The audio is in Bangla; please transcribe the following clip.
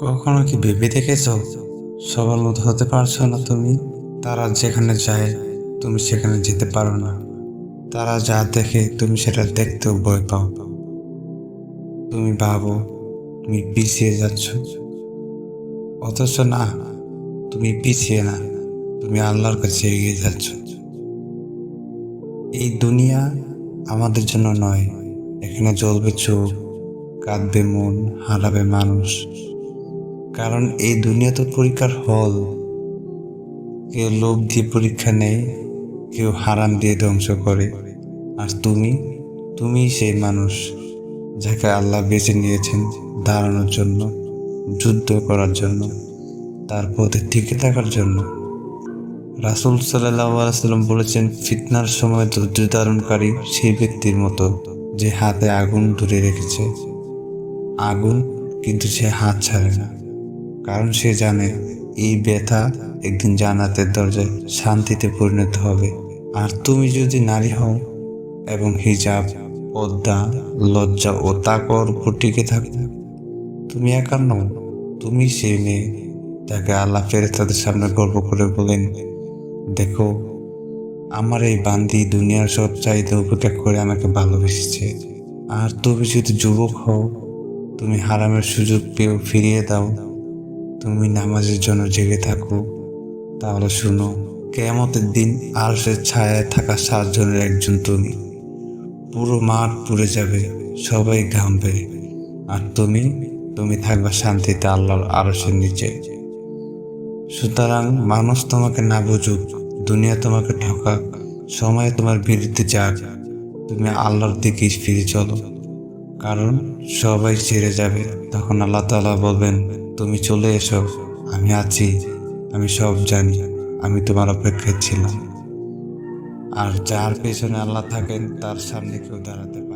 কখনো কি ভেবে দেখেছ? সবার মতো হতে পারছ না তুমি। তারা যেখানে যায়, তুমি সেখানে যেতে পারো না। তারা যা দেখে, তুমি সেটা দেখতেও ভয় পাও। তুমি ভাবো, তুমি পিছিয়ে যাচ্ছ। অথচ না, তুমি পিছিয়ে না, তুমি আল্লাহর কাছে এগিয়ে যাচ্ছ। এই দুনিয়া আমাদের জন্য নয়। এখানে জ্বলবে চোখ, কাঁদবে মন, হারাবে মানুষ। কারণ এই দুনিয়া তো পরীক্ষার হল। কেউ লোভ দিয়ে পরীক্ষা নেয়, কেউ হারাম দিয়ে ধ্বংস করে। আর তুমি তুমি সেই মানুষ যাকে আল্লাহ বেছে নিয়েছেন দাঁড়ানোর জন্য, যুদ্ধ করার জন্য, তার পথে টিকে থাকার জন্য। রাসুল সাল্লাম বলেছেন, ফিতনার সময় ধৈর্য ধারণকারী সেই ব্যক্তির মতো যে হাতে আগুন ধরে রেখেছে। আগুন কিন্তু সে হাত ছাড়ে না। কারণ সে জানে এই ব্যথা একদিন জান্নাতের দরজায় শান্তিতে পরিণত হবে। আর তুমি যদি নারী হও এবং হিজাব পদ্মা লজ্জা ও তাকর উপর থাকো, তুমি একা নও, তুমি সেই মেয়ে তাকে আল্লাহ ফেরেস্তাদের সামনে গর্ব করে বলেন, দেখো, আমার এই বান্দি দুনিয়ার সব চাহিদা উপেক্ষা করে আমাকে ভালোবেসেছে। আর তুমি যদি যুবক হও, তুমি হারামের সুযোগ পেয়েও ফিরিয়ে দাও তুমি নামাজের জন্য জেগে থাকো। তাহলে শুনো, কেয়ামতের দিন আর সে ছায়ায় থাকা সাতজনের একজন তুমি। পুরো মাঠ পুড়ে যাবে, সবাই ঘামবে। আর তুমি তুমি থাকবে শান্তিতে আল্লাহর আরসের নিচে। সুতরাং মানুষ তোমাকে না বুঝুক, দুনিয়া তোমাকে ঠকাক, সময় তোমার বিরুদ্ধে যাক। তুমি আল্লাহর দিকে ফিরে চলো। কারণ সবাই ছেড়ে যাবে, তখন আল্লাহ তাআলা বলবেন তুমি চলে এসো। আমি আছি। আমি সব জানি। আমি তোমার অপেক্ষায় ছিলাম। আর যার পেছনে আল্লাহ থাকেন, তার সামনে কেউ দাঁড়াতে।